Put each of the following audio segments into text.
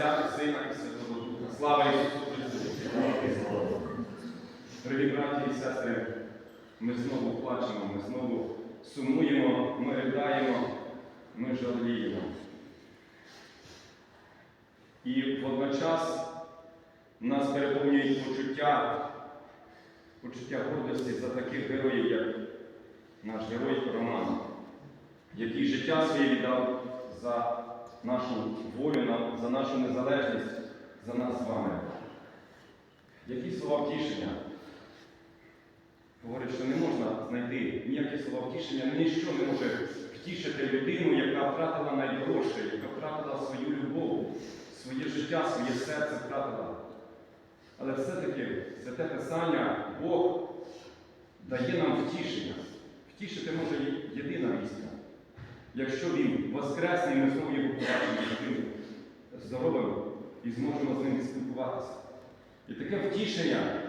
Отця Сина і Святого Духа. Слава Ісусу Христу! Дорогі браті і сестри, ми знову плачемо, ми знову сумуємо, ми ридаємо, ми жаліємо. І водночас нас переповнюють почуття, почуття гордості за таких героїв, як наш герой Роман, який життя своє віддав за нашу волю, за нашу незалежність, за нас з вами. Які слова втішення? Говорить, що не можна знайти ніякі слова втішення, ніщо не може втішити людину, яка втратила найдорожче, яка втратила свою любов, своє життя, своє серце втратила. Але все-таки святе Писання, Бог дає нам втішення. Втішити може єдина місця. Якщо Він воскресний, ми знову його побачимо здоровим і зможемо з ним спілкуватися. І таке втішення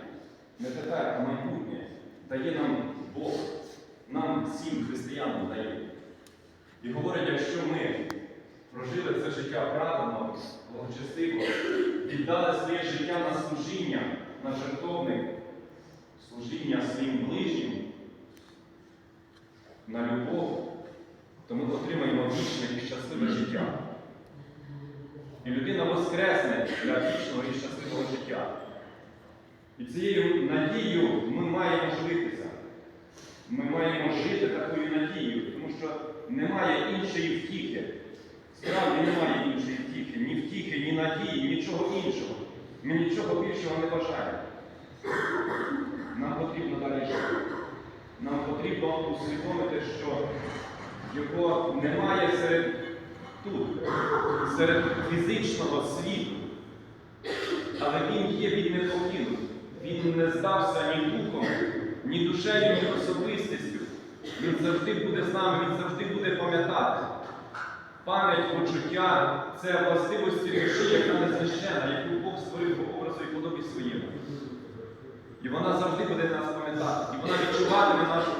не тепер, а майбутнє дає нам Бог, нам всім християнам дає. І говорить, якщо ми прожили це життя правильно, благочестиво, віддали своє життя на служіння, на жертовник, служіння своїм ближнім, на любов, то ми отримаємо вічне і щасливе життя. І людина воскресне для вічного і щасливого життя. І цією надією ми маємо живитися. Ми маємо жити такою надією, тому що немає іншої втіхи. Справді немає іншої втіхи, ні втіхи, ні надії, нічого іншого. Ми нічого більшого не бажаємо. Нам потрібно далі жити. Нам потрібно усвідомити, що його немає серед тут, серед фізичного світу. Але він є, він не. Він не здався ні духом, ні душею, ні особистістю. Він завжди буде з нами, він завжди буде пам'ятати. Пам'ять, почуття це властивості душі, яка не знищена, яку Бог створив по образу і подобі своєму. І вона завжди буде нас пам'ятати. І вона відчуватиме нашу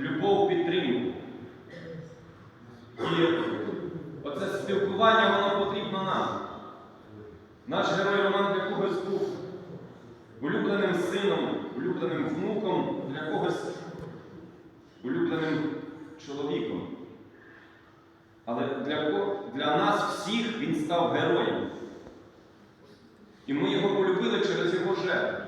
любов, підтримку. І оце спілкування воно потрібно нам. Наш герой Роман для когось був улюбленим сином, улюбленим внуком, для когось улюбленим чоловіком. Але для, для нас всіх він став героєм. І ми його полюбили через його жертву.